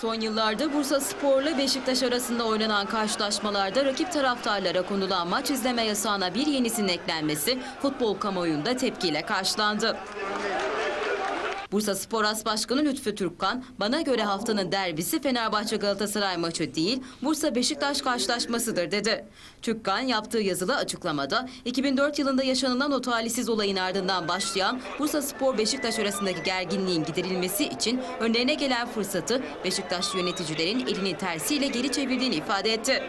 Son yıllarda Bursa Spor'la Beşiktaş arasında oynanan karşılaşmalarda rakip taraftarlara konulan maç izleme yasağına bir yenisinin eklenmesi futbol kamuoyunda tepkiyle karşılandı. Bursa Spor As Başkanı Lütfü Türkkan, bana göre haftanın derbisi Fenerbahçe Galatasaray maçı değil, Bursa Beşiktaş karşılaşmasıdır dedi. Türkkan yaptığı yazılı açıklamada 2004 yılında yaşanılan o talihsiz olayın ardından başlayan Bursa Spor Beşiktaş arasındaki gerginliğin giderilmesi için önlerine gelen fırsatı Beşiktaş yöneticilerin elinin tersiyle geri çevirdiğini ifade etti.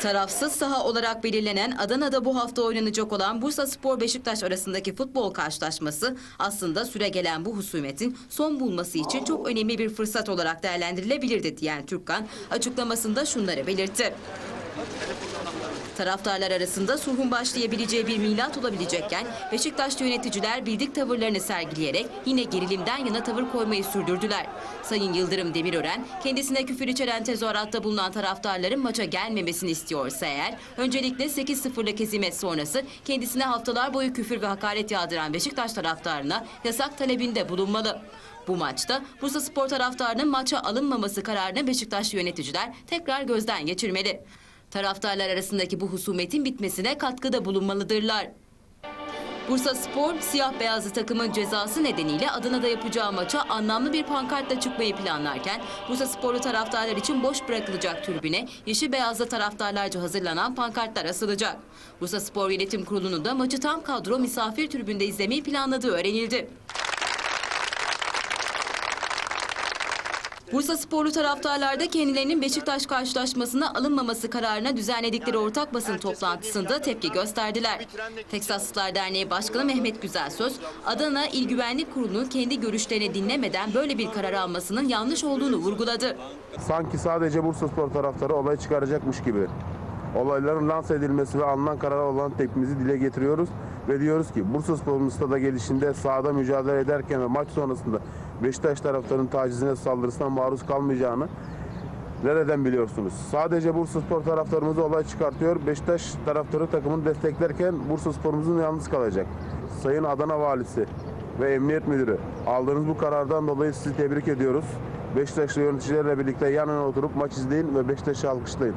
Tarafsız saha olarak belirlenen Adana'da bu hafta oynanacak olan Bursa Spor Beşiktaş arasındaki futbol karşılaşması aslında süre gelen bu husumetin son bulması için çok önemli bir fırsat olarak değerlendirilebilirdi diyen Türkkan açıklamasında şunları belirtti. Taraftarlar arasında sulhun başlayabileceği bir milat olabilecekken Beşiktaşlı yöneticiler bildik tavırlarını sergileyerek yine gerilimden yana tavır koymayı sürdürdüler. Sayın Yıldırım Demirören kendisine küfür içeren tezahüratta bulunan taraftarların maça gelmemesini istiyorsa eğer öncelikle 8-0'lık hezimet sonrası kendisine haftalar boyu küfür ve hakaret yağdıran Beşiktaş taraftarına yasak talebinde bulunmalı. Bu maçta Bursa Spor taraftarının maça alınmaması kararını Beşiktaşlı yöneticiler tekrar gözden geçirmeli. Taraftarlar arasındaki bu husumetin bitmesine katkıda bulunmalıdırlar. Bursa Spor, siyah beyazlı takımın cezası nedeniyle Adana'da yapacağı maça anlamlı bir pankartla çıkmayı planlarken, Bursa Sporlu taraftarlar için boş bırakılacak tribüne yeşil beyazlı taraftarlarca hazırlanan pankartlar asılacak. Bursa Spor Yönetim Kurulu'nun da maçı tam kadro misafir tribünde izlemeyi planladığı öğrenildi. Bursa sporlu taraftarlar da kendilerinin Beşiktaş karşılaşmasına alınmaması kararına düzenledikleri ortak basın toplantısında tepki gösterdiler. Teksaslılar Derneği Başkanı Mehmet Güzelsöz, Adana İl Güvenlik Kurulu'nun kendi görüşlerini dinlemeden böyle bir karar almasının yanlış olduğunu vurguladı. sanki sadece Bursaspor taraftarı olay çıkaracakmış gibi. Olayların lanse edilmesi ve alınan karara olan tepkimizi dile getiriyoruz ve diyoruz ki Bursaspor'un stada gelişinde sahada mücadele ederken ve maç sonrasında Beşiktaş taraftarının tacizine saldırısına maruz kalmayacağını nereden biliyorsunuz? Sadece Bursaspor taraftarımız olay çıkartıyor. Beşiktaş taraftarı takımını desteklerken Bursaspor'umuzun yalnız kalacak. Sayın Adana Valisi ve Emniyet Müdürü aldığınız bu karardan dolayı sizi tebrik ediyoruz. Beşiktaşlı yöneticilerle birlikte yan yana oturup maç izleyin ve Beşiktaş'ı alkışlayın.